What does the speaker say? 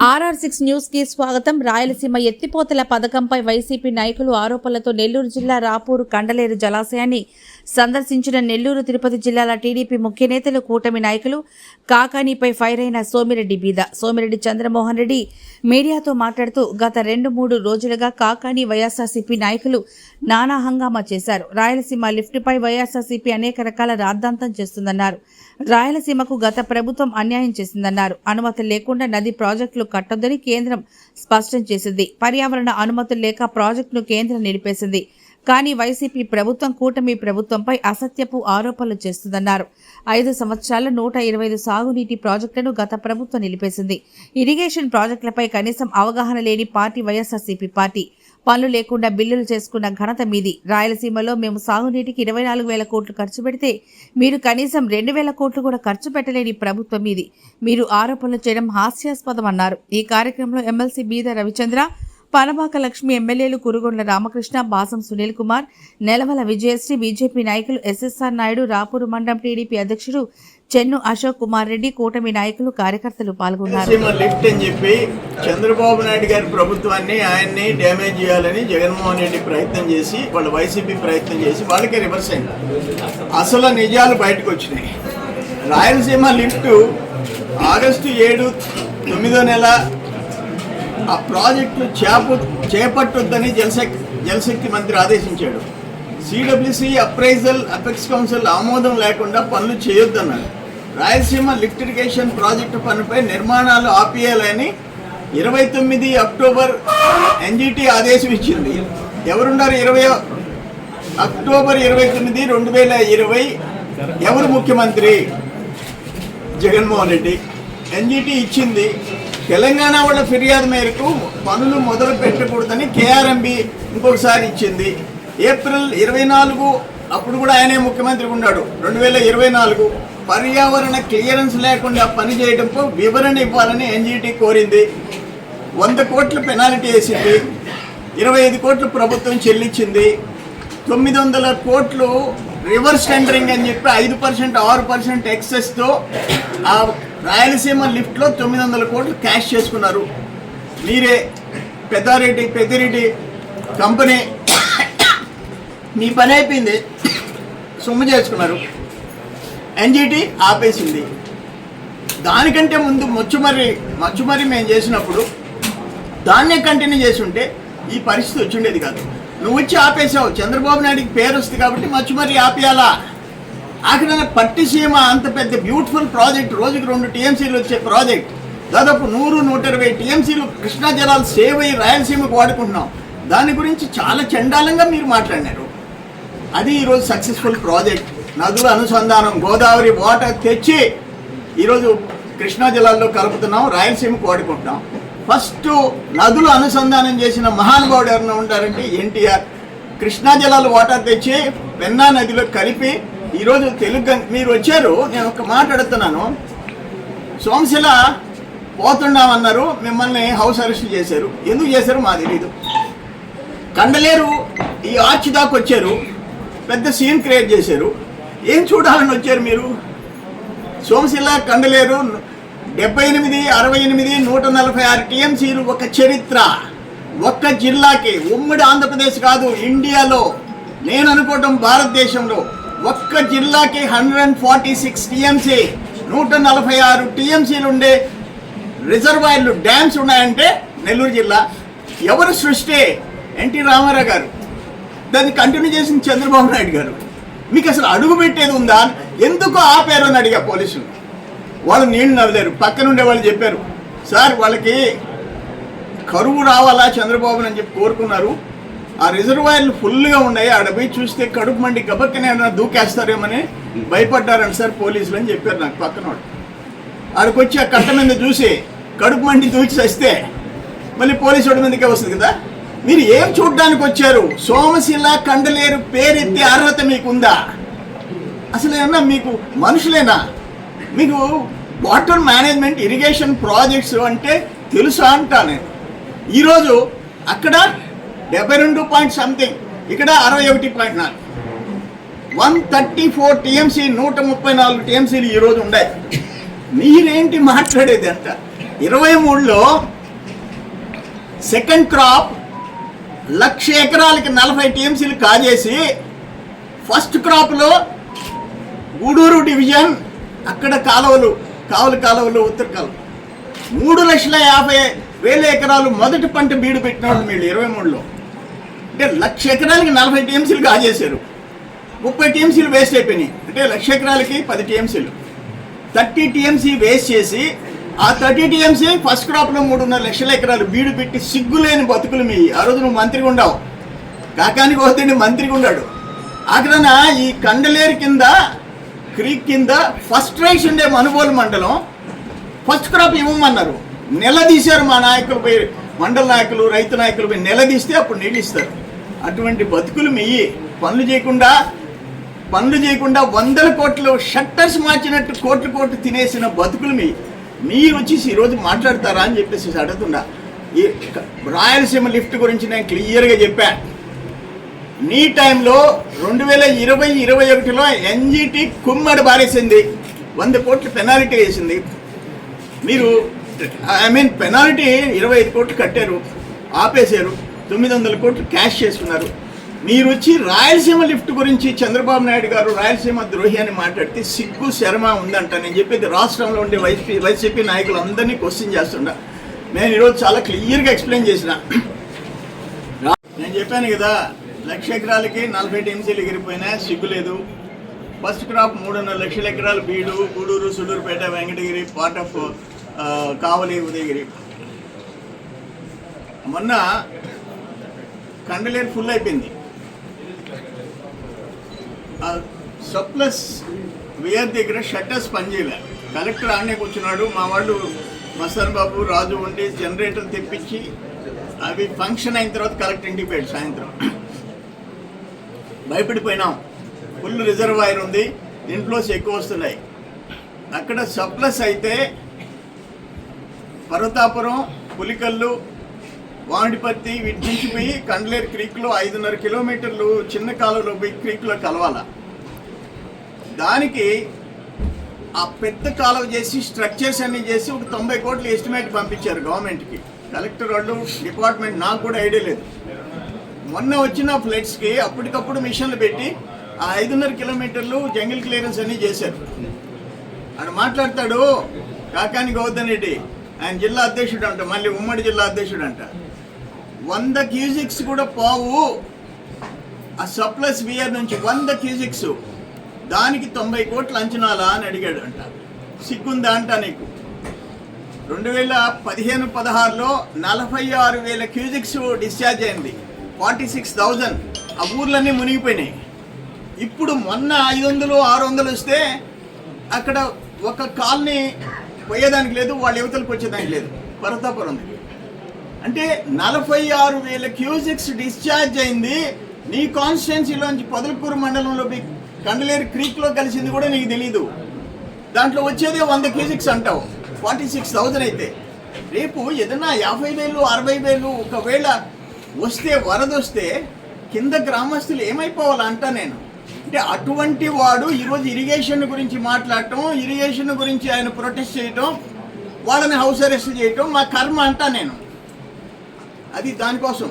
RR six న్యూస్కి స్వాగతం. రాయలసీమ ఎత్తిపోతల పథకంపై వైసీపీ నాయకులు ఆరోపణలతో నెల్లూరు జిల్లా రాపూరు కండలేరు జలాశయాన్ని సందర్శించిన నెల్లూరు తిరుపతి జిల్లాల టీడీపీ ముఖ్య నేతలు కూటమి నాయకులు కాకానీపై ఫైర్ అయిన సోమిరెడ్డి బీద. సోమిరెడ్డి చంద్రమోహన్ రెడ్డి మీడియాతో మాట్లాడుతూ గత రెండు మూడు రోజులుగా కాకాని వైఎస్ఆర్సీపీ నాయకులు నానా హంగామా చేశారు. రాయలసీమ లిఫ్ట్పై వైఎస్ఆర్సీపీ అనేక రకాల రాద్ధాంతం చేస్తుందన్నారు. రాయలసీమకు గత ప్రభుత్వం అన్యాయం చేసిందన్నారు. అనుమతులు లేకుండా నది ప్రాజెక్టులు కట్టొద్దని కేంద్రం స్పష్టం చేసింది. పర్యావరణ అనుమతులు లేక ప్రాజెక్టును కేంద్రం నిలిపేసింది. కానీ వైసీపీ ప్రభుత్వం కూటమి ప్రభుత్వంపై అసత్యపు ఆరోపణలు చేస్తుందన్నారు. ఐదు సంవత్సరాల నూట ఇరవై ఐదు సాగునీటి ప్రాజెక్టులను గత ప్రభుత్వం నిలిపేసింది. ఇరిగేషన్ ప్రాజెక్టులపై కనీసం అవగాహన లేని పార్టీ వైఎస్ఆర్సీపీ పార్టీ. పనులు లేకుండా బిల్లులు చేసుకున్న ఘనత మీది. రాయలసీమలో మేము సాగునీటికి ఇరవై నాలుగు వేల కోట్లు ఖర్చు పెడితే మీరు కనీసం రెండు వేల కోట్లు కూడా ఖర్చు పెట్టలేని ప్రభుత్వం మీది. మీరు ఆరోపణలు చేయడం హాస్యాస్పదం అన్నారు ఈ కార్యక్రమంలో ఎమ్మెల్సీ బీద రవిచంద్ర పనబాక లక్ష్మి ఎమ్మెల్యేలు కురుగొండ్ల రామకృష్ణ బాసం సునీల్ కుమార్ నెలవల విజయశ్రీ బీజేపీ నాయకులు ఎస్ఎస్ఆర్ నాయుడు రాపూరు మండలం టీడీపీ అధ్యక్షుడు చెన్ను అశోక్ కుమార్ రెడ్డి కూటమి నాయకులు కార్యకర్తలు పాల్గొన్నారు. లిఫ్ట్ అని చెప్పి చంద్రబాబు నాయుడు గారి ప్రభుత్వాన్ని ఆయన్ని డ్యామేజ్ చేయాలని జగన్మోహన్ రెడ్డి ప్రయత్నం చేసి వాళ్ళ వైసీపీ ప్రయత్నం చేసి వాళ్ళకే రివర్స్ అయింది. అసలు నిజాలు బయటకు వచ్చినాయి. రాయలసీమ లిఫ్ట్ ఆగస్టు ఏడు తొమ్మిదో నెల ఆ ప్రాజెక్టు చేప చేపట్టొద్దని జలశక్తి జలశక్తి మంత్రి ఆదేశించాడు. సిడబ్ల్యూసి అప్రైజల్ అపెక్స్ కౌన్సిల్ ఆమోదం లేకుండా పనులు చేయొద్దన్నారు. రాయలసీమ లిఫ్ట్ ఇరిగేషన్ ప్రాజెక్టు పనిపై నిర్మాణాలు ఆపేయాలని ఇరవై తొమ్మిది అక్టోబర్ ఎన్జిటి ఆదేశం ఇచ్చింది. ఎవరున్నారు ఇరవై అక్టోబర్ ఇరవై తొమ్మిది రెండు వేల ఇరవై? ఎవరు ముఖ్యమంత్రి? జగన్మోహన్ రెడ్డి. ఎన్జిటి ఇచ్చింది తెలంగాణ వాళ్ళ ఫిర్యాదు మేరకు పనులు మొదలు పెట్టకూడదని కేఆర్ఎంబి ఇంకొకసారి ఇచ్చింది. ఏప్రిల్ ఇరవై నాలుగు అప్పుడు కూడా ఆయనే ముఖ్యమంత్రి ఉన్నాడు. రెండు వేల ఇరవై నాలుగు పర్యావరణ క్లియరెన్స్ లేకుండా పనిచేయడంతో వివరణ ఇవ్వాలని ఎన్జీటీ కోరింది. వంద కోట్ల పెనాల్టీ వేసింది. ఇరవై ఐదు కోట్లు ప్రభుత్వం చెల్లించింది. తొమ్మిది వందల కోట్లు రివర్స్ టెండరింగ్ అని చెప్పి ఐదు పర్సెంట్ ఆరు పర్సెంట్ ఎక్సెస్తో ఆ రాయలసీమ లిఫ్ట్లో తొమ్మిది వందల కోట్లు క్యాష్ చేసుకున్నారు. మీరే పెద్దారెడ్డి పెద్దిరెడ్డి కంపెనీ మీ పని అయిపోయింది. సొమ్ము చేసుకున్నారు. ఎన్జిటి ఆపేసింది. దానికంటే ముందు మచ్చుమర్రి మచ్చుమర్రి మేము చేసినప్పుడు దాన్నే కంటిన్యూ చేసి ఉంటే ఈ పరిస్థితి వచ్చి ఉండేది కాదు. నువ్వు వచ్చి ఆపేసావు. చంద్రబాబు నాయుడికి పేరు వస్తుంది కాబట్టి మచ్చుమర్రి ఆపేయాలా? ఆఖరిన పట్టిసీమ అంత పెద్ద బ్యూటిఫుల్ ప్రాజెక్ట్ రోజుకి రెండు టీఎంసీలు వచ్చే ప్రాజెక్ట్. దాదాపు నూరు నూట ఇరవై టీఎంసీలు కృష్ణా జలాలు సేవ్ అయ్యి రాయలసీమకు వాడుకుంటున్నాం. దాని గురించి చాలా చండాలంగా మీరు మాట్లాడినారు. అది ఈరోజు సక్సెస్ఫుల్ ప్రాజెక్ట్. నదుల అనుసంధానం గోదావరి వాటర్ తెచ్చి ఈరోజు కృష్ణా జిల్లాల్లో కలుపుతున్నాం రాయలసీమకు వాడుకుంటున్నాం. ఫస్ట్ నదులు అనుసంధానం చేసిన మహానుభావుడు ఎవరైనా ఉంటారంటే ఎన్టీఆర్. కృష్ణా జలాలు వాటర్ తెచ్చి పెన్నా నదిలో కలిపి ఈరోజు తెలుగు మీరు వచ్చారు నేను ఒక మాట్లాడుతున్నాను సోమశిల పోతున్నామన్నారు మిమ్మల్ని హౌస్ అరెస్ట్ చేశారు. ఎందుకు చేశారు మా తెలీదు. కండలేరు ఈ ఆర్చ్ దాకా వచ్చారు పెద్ద సీన్ క్రియేట్ చేశారు. ఏం చూడాలని వచ్చారు మీరు? సోమశిల కండలేరు డెబ్బై ఎనిమిది అరవై ఎనిమిది నూట నలభై ఆరు టీఎంసీలు ఒక చరిత్ర. ఒక్క జిల్లాకి. ఉమ్మడి ఆంధ్రప్రదేశ్ కాదు ఇండియాలో. నేను అనుకోవటం భారతదేశంలో. ఒక్క జిల్లాకి hundred and forty six TMC నూట నలభై ఆరు టీఎంసీలు ఉండే రిజర్వాయర్లు డ్యామ్స్ ఉన్నాయంటే నెల్లూరు జిల్లా. ఎవరు సృష్టి? ఎన్టీ రామారావు గారు. దాన్ని కంటిన్యూ చేసిన చంద్రబాబు నాయుడు గారు. మీకు అసలు అడుగు పెట్టేది ఉందా? ఎందుకు ఆపారు అని అడిగా పోలీసులు. వాళ్ళు నీళ్ళు నవ్వలేరు పక్కన ఉండే వాళ్ళు చెప్పారు సార్ వాళ్ళకి కరువు రావాలా చంద్రబాబు అని చెప్పి కోరుకున్నారు. ఆ రిజర్వాయర్లు ఫుల్గా ఉన్నాయి. ఆడ పోయి చూస్తే కడుపు మండి గబక్కనే ఏమైనా దూకేస్తారేమని భయపడ్డారంట సార్ పోలీసులు అని చెప్పారు నాకు పక్కన వాళ్ళు. ఆడికొచ్చి ఆ కట్ట మీద చూసి కడుపు మండి దూకి వస్తే మళ్ళీ పోలీసు వాడి మీదకే వస్తుంది కదా? మీరు ఏం చూడడానికి వచ్చారు? సోమశిల కండలేరు పేరెత్తే అర్హత మీకుందా? అసలు ఏమన్నా మీకు మనుషులేనా? మీకు వాటర్ మేనేజ్మెంట్ ఇరిగేషన్ ప్రాజెక్ట్స్ అంటే తెలుసా అంటా నేను. ఈరోజు అక్కడ డెబ్బై రెండు పాయింట్ సంథింగ్ ఇక్కడ అరవై ఒకటి పాయింట్ నాలుగు. వన్ థర్టీ ఫోర్ టీఎంసీ నూట ముప్పై నాలుగు టీఎంసీలు ఈరోజు ఉన్నాయి. మీరేంటి మాట్లాడేది అంత? ఇరవై మూడులో సెకండ్ క్రాప్ లక్ష ఎకరాలకి నలభై టీఎంసీలు కాజేసి ఫస్ట్ క్రాప్లో గూడూరు డివిజన్ అక్కడ కాలువలు కావలి కాలువలు ఉత్తర కాలువ. మూడు లక్షల యాభై వేల ఎకరాలు మొదటి పంట బీడు పెట్టిన వాళ్ళు వీళ్ళు ఇరవై మూడులో. అంటే లక్ష ఎకరాలకి నలభై టీఎంసీలు కాజేశారు. ముప్పై టీఎంసీలు వేస్ట్ అయిపోయినాయి. అంటే లక్ష ఎకరాలకి పది టీఎంసీలు. థర్టీ టీఎంసీ వేస్ట్ చేసి ఆ థర్టీ టీఎంసీ ఫస్ట్ క్రాప్లో మూడున్నర లక్షల ఎకరాలు బీడు పెట్టి సిగ్గులేని బతుకులు మీ. ఆ రోజు నువ్వు మంత్రిగా ఉండవు. కాకానికి పోతే మంత్రిగా ఉన్నాడు అక్కడన ఈ కండలేరు కింద క్రీక్ కింద ఫస్ట్ రైస్ ఉండే మనుబోలు మండలం ఫస్ట్ క్రాప్ ఇవ్వమన్నారు. నిలదీశారు మా నాయకులు పోయి మండల నాయకులు రైతు నాయకులు పోయి నిలదీస్తే అప్పుడు నీళ్ళు ఇస్తారు. అటువంటి బతుకులు మెయ్యి పనులు చేయకుండా పనులు చేయకుండా వందల కోట్లు షట్టర్స్ మార్చినట్టు కోట్లు కోట్లు తినేసిన బతుకులు మీ. మీరు వచ్చేసి ఈరోజు మాట్లాడతారా అని చెప్పేసి అడుగుతున్నా. ఈ రాయలసీమ లిఫ్ట్ గురించి నేను క్లియర్గా చెప్పా. నీ టైంలో రెండు వేల ఇరవై ఇరవై ఒకటిలో ఎన్జిటి కుమ్మడి బారేసింది వంద కోట్లు పెనాల్టీ వేసింది. మీరు ఐ మీన్ పెనాల్టీ ఇరవై ఐదు కోట్లు కట్టారు ఆపేశారు. తొమ్మిది వందల కోట్లు క్యాష్ చేసుకున్నారు మీరు వచ్చి రాయలసీమ లిఫ్ట్ గురించి చంద్రబాబు నాయుడు గారు రాయలసీమ ద్రోహి అని మాట్లాడితే సిగ్గు శర్మ ఉందంట. నేను చెప్పేది రాష్ట్రంలో ఉండే వైసీపీ వైసీపీ నాయకులందరినీ క్వశ్చన్ చేస్తుండ. నేను ఈరోజు చాలా క్లియర్గా ఎక్స్ప్లెయిన్ చేసిన. నేను చెప్పాను కదా లక్ష ఎకరాలకి నలభై టీఎంసీలు ఎగిరిపోయినా సిగ్గు లేదు. ఫస్ట్ క్రాప్ మూడున్నర లక్షల ఎకరాలు బీడు గూడూరు సుడూరుపేట వెంకటగిరి పార్ట్ ఆఫ్ కావలి ఉదయగిరి. మొన్న కండలేరు ఫుల్ అయిపోయింది. సప్లస్ వేర్ దగ్గర షట్టర్స్ పనిచేయలే. కలెక్టర్ ఆడనే కూర్చున్నాడు. మా వాళ్ళు మస్తాన్ బాబు రాజు ఉండి జనరేటర్ తెప్పించి అవి ఫంక్షన్ అయిన తర్వాత కలెక్టర్ ఇంటికి పోయాడు సాయంత్రం. భయపడిపోయినాం. ఫుల్ రిజర్వాయర్ ఉంది. ఇన్ఫ్లోస్ ఎక్కువ వస్తున్నాయి. అక్కడ సప్లస్ అయితే పర్వతాపురం పులికల్లు వామిడిపత్తి వీటి నుంచి పోయి కండ్లేరు క్రీక్లో ఐదున్నర కిలోమీటర్లు చిన్న కాలువలో పోయి క్రీక్లో కలవాల. దానికి ఆ పెద్ద కాలువ చేసి స్ట్రక్చర్స్ అన్ని చేసి ఒక తొంభై కోట్లు ఎస్టిమేట్ పంపించారు గవర్నమెంట్కి కలెక్టర్ వాళ్ళు డిపార్ట్మెంట్ నాకు కూడా ఐడియా లేదు. మొన్న వచ్చిన ఫ్లడ్స్కి అప్పటికప్పుడు మిషన్లు పెట్టి ఆ ఐదున్నర కిలోమీటర్లు జంగిల్ క్లియరెన్స్ అన్ని చేశారు. ఆయన మాట్లాడతాడు కాకాని గౌతమ్ రెడ్డి. ఆయన జిల్లా అధ్యక్షుడు అంట మళ్ళీ ఉమ్మడి జిల్లా అధ్యక్షుడు అంట. వంద క్యూజిక్స్ కూడా పోవు. ఆ సప్లస్ బియర్ నుంచి వంద క్యూజిక్స్ దానికి తొంభై కోట్ల అంచనాలా అని అడిగాడు అంట సిగ్గుందా అంట నీకు? రెండు వేల పదిహేను పదహారులో నలభై ఆరు వేల క్యూజిక్స్ డిశ్చార్జ్ అయింది. ఫార్టీ సిక్స్ థౌజండ్ ఆ ఊర్లన్నీ మునిగిపోయినాయి. ఇప్పుడు మొన్న ఐదు వందలు ఆరు వందలు వస్తే అక్కడ ఒక కాలనీ పోయేదానికి లేదు వాళ్ళ యువతలకు వచ్చేదానికి లేదు. పరతాపురం ఉంది. అంటే నలభై ఆరు వేల క్యూజిక్స్ డిశ్చార్జ్ అయింది. నీ కాన్స్టిట్యున్సీలోంచి పొదలకూరు మండలంలో కండలేరు క్రీక్లో కలిసింది కూడా నీకు తెలీదు. దాంట్లో వచ్చేదే వంద క్యూజిక్స్ అంటావు. ఫార్టీ సిక్స్ థౌజండ్ అయితే. రేపు ఏదైనా యాభై వేలు అరవై వేలు ఒకవేళ వస్తే వరద వస్తే కింద గ్రామస్తులు ఏమైపోవాలి అంటా నేను. అంటే అటువంటి వాడు ఈరోజు ఇరిగేషన్ గురించి మాట్లాడటం ఇరిగేషన్ గురించి ఆయన ప్రొటెస్ట్ చేయటం వాళ్ళని హౌస్ అరెస్ట్ చేయటం మా కర్మ అంటా నేను. అది దానికోసం